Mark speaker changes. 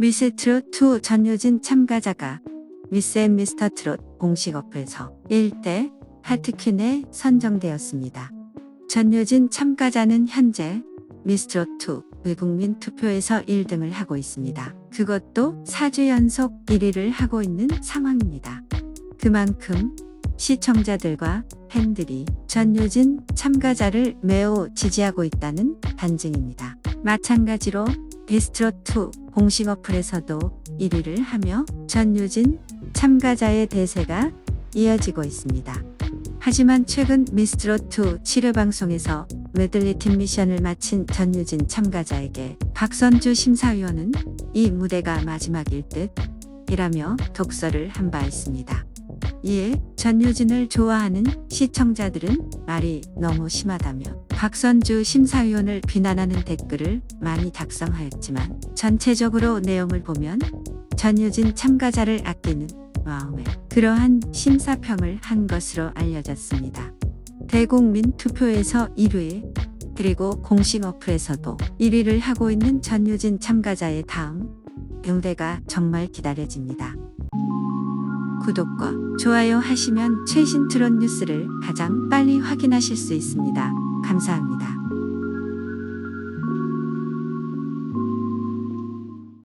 Speaker 1: 미스 트롯 2 전효진 참가자가 앤 미스터 트롯 공식 어플에서 1대 하트퀸에 선정되었습니다. 전효진 참가자는 현재 미스 트롯 2 외국민 투표에서 1등을 하고 있습니다. 그것도 4주 연속 1위를 하고 있는 상황입니다. 그만큼 시청자들과 팬들이 전효진 참가자를 매우 지지하고 있다는 반증입니다. 마찬가지로 비스트롯2 공식 어플에서도 1위를 하며 전효진 참가자의 대세가 이어지고 있습니다. 하지만 최근 미스트롯2 치료 방송에서 메들리팀 미션을 마친 전유진 참가자에게 박선주 심사위원은 이 무대가 마지막일 듯 이라며 독설을 한바 있습니다. 이에 전유진을 좋아하는 시청자들은 말이 너무 심하다며 박선주 심사위원을 비난하는 댓글을 많이 작성하였지만 전체적으로 내용을 보면 전유진 참가자를 아끼는 마음에 그러한 심사평을 한 것으로 알려졌습니다. 대국민 투표에서 1위 그리고 공식 어플에서도 1위를 하고 있는 전유진 참가자의 다음 응대가 정말 기다려집니다. 구독과 좋아요 하시면 최신 트롯 뉴스를 가장 빨리 확인하실 수 있습니다. 감사합니다.